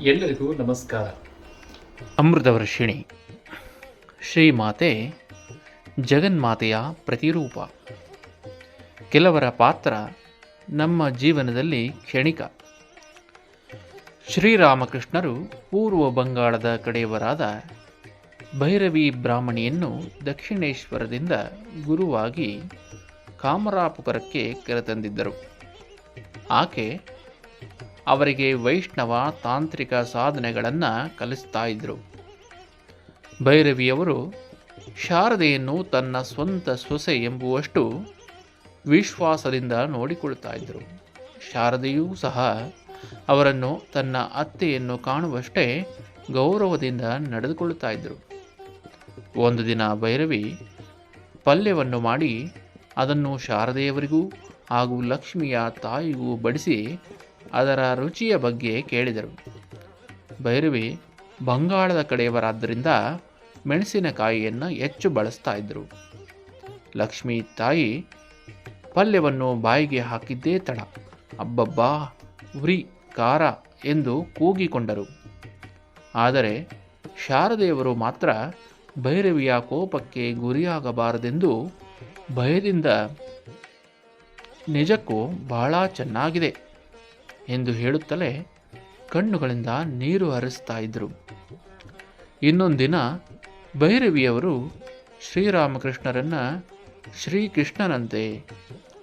ಎಲ್ಲರಿಗೂ ನಮಸ್ಕಾರ. ಅಮೃತವರ್ಷಿಣಿ ಶ್ರೀಮಾತೆ ಜಗನ್ಮಾತೆಯ ಪ್ರತಿರೂಪ. ಕೆಲವರ ಪಾತ್ರ ನಮ್ಮ ಜೀವನದಲ್ಲಿ ಕ್ಷಣಿಕ. ಶ್ರೀರಾಮಕೃಷ್ಣರು ಪೂರ್ವ ಬಂಗಾಳದ ಕಡೆಯವರಾದ ಭೈರವಿ ಬ್ರಾಹ್ಮಣಿಯನ್ನು ದಕ್ಷಿಣೇಶ್ವರದಿಂದ ಗುರುವಾಗಿ ಕಾಮರಾಪುರಕ್ಕೆ ಕರೆತಂದಿದ್ದರು. ಆಕೆ ಅವರಿಗೆ ವೈಷ್ಣವ ತಾಂತ್ರಿಕ ಸಾಧನೆಗಳನ್ನು ಕಲಿಸ್ತಾ ಇದ್ದರು ಭೈರವಿಯವರು ಶಾರದೆಯನ್ನು ತನ್ನ ಸ್ವಂತ ಸೊಸೆ ಎಂಬುವಷ್ಟು ವಿಶ್ವಾಸದಿಂದ ನೋಡಿಕೊಳ್ತಾ ಇದ್ದರು ಶಾರದೆಯೂ ಸಹ ಅವರನ್ನು ತನ್ನ ಅತ್ತೆಯನ್ನು ಕಾಣುವಷ್ಟೇ ಗೌರವದಿಂದ ನಡೆದುಕೊಳ್ಳುತ್ತಾ ಇದ್ದರು ಒಂದು ದಿನ ಭೈರವಿ ಪಲ್ಯವನ್ನು ಮಾಡಿ ಅದನ್ನು ಶಾರದೆಯವರಿಗೂ ಹಾಗೂ ಲಕ್ಷ್ಮಿಯ ತಾಯಿಗೂ ಬಡಿಸಿ ಅದರ ರುಚಿಯ ಬಗ್ಗೆ ಕೇಳಿದರು. ಭೈರವಿ ಬಂಗಾಳದ ಕಡೆಯವರಾದ್ದರಿಂದ ಮೆಣಸಿನಕಾಯಿಯನ್ನು ಹೆಚ್ಚು ಬಳಸ್ತಾ ಇದ್ದರು ಲಕ್ಷ್ಮಿ ತಾಯಿ ಪಲ್ಯವನ್ನು ಬಾಯಿಗೆ ಹಾಕಿದ್ದೇ ತಡ. ಅಬ್ಬಬ್ಬಾ, ಉರಿ, ಖಾರ ಎಂದು ಕೂಗಿಕೊಂಡರು. ಆದರೆ ಶಾರದೆಯವರು ಮಾತ್ರ ಭೈರವಿಯ ಕೋಪಕ್ಕೆ ಗುರಿಯಾಗಬಾರದೆಂದು ಭಯದಿಂದ ನಿಜಕ್ಕೂ ಬಹಳ ಚೆನ್ನಾಗಿದೆ. ಎಂದು ಹೇಳುತ್ತಲೇ ಕಣ್ಣುಗಳಿಂದ ನೀರು ಹರಿಸ್ತಾ ಇದ್ದರು ಇನ್ನೊಂದಿನ ಭೈರವಿಯವರು ಶ್ರೀರಾಮಕೃಷ್ಣರನ್ನು ಶ್ರೀಕೃಷ್ಣನಂತೆ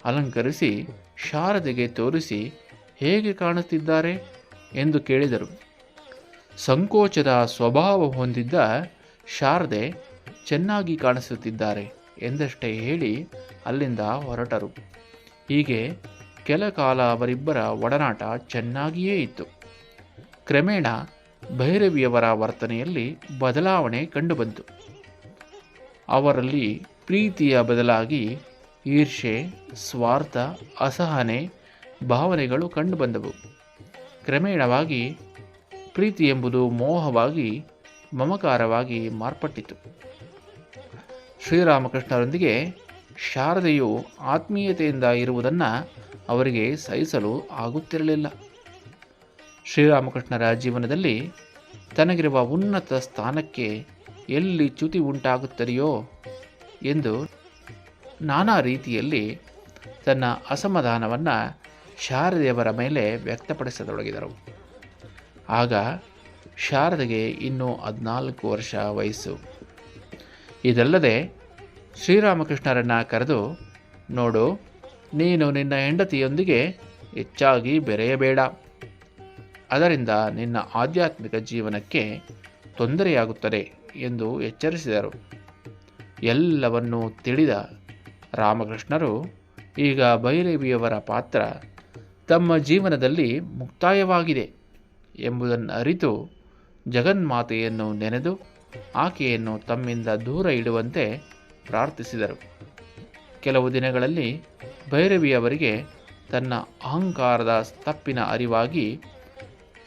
ಅಲಂಕರಿಸಿ ಶಾರದೆಗೆ ತೋರಿಸಿ ಹೇಗೆ ಕಾಣುತ್ತಿದ್ದಾರೆ ಎಂದು ಕೇಳಿದರು. ಸಂಕೋಚದ ಸ್ವಭಾವ ಹೊಂದಿದ್ದ ಶಾರದೆ ಚೆನ್ನಾಗಿ ಕಾಣಿಸುತ್ತಿದ್ದಾರೆ ಎಂದಷ್ಟೇ ಹೇಳಿ ಅಲ್ಲಿಂದ ಹೊರಟರು. ಹೀಗೆ ಕೆಲ ಕಾಲ ಅವರಿಬ್ಬರ ಒಡನಾಟ ಚೆನ್ನಾಗಿಯೇ ಇತ್ತು. ಕ್ರಮೇಣ ಭೈರವಿಯವರ ವರ್ತನೆಯಲ್ಲಿ ಬದಲಾವಣೆ ಕಂಡುಬಂತು. ಅವರಲ್ಲಿ ಪ್ರೀತಿಯ ಬದಲಾಗಿ ಈರ್ಷೆ ಸ್ವಾರ್ಥ, ಅಸಹನೆ ಭಾವನೆಗಳು ಕಂಡುಬಂದವು. ಕ್ರಮೇಣವಾಗಿ ಪ್ರೀತಿ ಎಂಬುದು ಮೋಹವಾಗಿ, ಮಮಕಾರವಾಗಿ ಮಾರ್ಪಟ್ಟಿತು. ಶ್ರೀರಾಮಕೃಷ್ಣರೊಂದಿಗೆ ಶಾರದೆಯು ಆತ್ಮೀಯತೆಯಿಂದ ಇರುವುದನ್ನು ಅವರಿಗೆ ಸಹಿಸಲು ಆಗುತ್ತಿರಲಿಲ್ಲ. ಶ್ರೀರಾಮಕೃಷ್ಣರ ಜೀವನದಲ್ಲಿ ತನಗಿರುವ ಉನ್ನತ ಸ್ಥಾನಕ್ಕೆ ಎಲ್ಲಿ ಚ್ಯುತಿ ಉಂಟಾಗುತ್ತದೆಯೋ ಎಂದು ನಾನಾ ರೀತಿಯಲ್ಲಿ ತನ್ನ ಅಸಮಾಧಾನವನ್ನು ಶಾರದೆಯವರ ಮೇಲೆ ವ್ಯಕ್ತಪಡಿಸತೊಡಗಿದರು. ಆಗ ಶಾರದೆಗೆ ಇನ್ನೂ ಹದಿನಾಲ್ಕು ವರ್ಷ ವಯಸ್ಸು. ಇದಲ್ಲದೆ ಶ್ರೀರಾಮಕೃಷ್ಣರನ್ನು ಕರೆದು, ನೋಡು ನೀನು ನಿನ್ನ ಹೆಂಡತಿಯೊಂದಿಗೆ ಹೆಚ್ಚಾಗಿ ಬೆರೆಯಬೇಡ. ಅದರಿಂದ ನಿನ್ನ ಆಧ್ಯಾತ್ಮಿಕ ಜೀವನಕ್ಕೆ ತೊಂದರೆಯಾಗುತ್ತದೆ ಎಂದು ಎಚ್ಚರಿಸಿದರು. ಎಲ್ಲವನ್ನೂ ತಿಳಿದ ರಾಮಕೃಷ್ಣರು ಈಗ ಭೈರವಿಯವರ ಪಾತ್ರ ತಮ್ಮ ಜೀವನದಲ್ಲಿ ಮುಕ್ತಾಯವಾಗಿದೆ ಎಂಬುದನ್ನು ಅರಿತು ಜಗನ್ಮಾತೆಯನ್ನು ನೆನೆದು ಆಕೆಯನ್ನು ತಮ್ಮಿಂದ ದೂರ ಇಡುವಂತೆ ಪ್ರಾರ್ಥಿಸಿದರು. ಕೆಲವು ದಿನಗಳಲ್ಲಿ ಭೈರವಿಯವರಿಗೆ ತನ್ನ ಅಹಂಕಾರದ ತಪ್ಪಿನ ಅರಿವಾಗಿ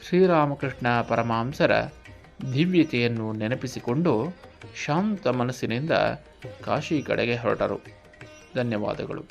ಶ್ರೀರಾಮಕೃಷ್ಣ ಪರಮಾಂಸರ ದಿವ್ಯತೆಯನ್ನು ನೆನಪಿಸಿಕೊಂಡು ಶಾಂತ ಮನಸ್ಸಿನಿಂದ ಕಾಶಿ ಕಡೆಗೆ ಹೊರಟರು. ಧನ್ಯವಾದಗಳು.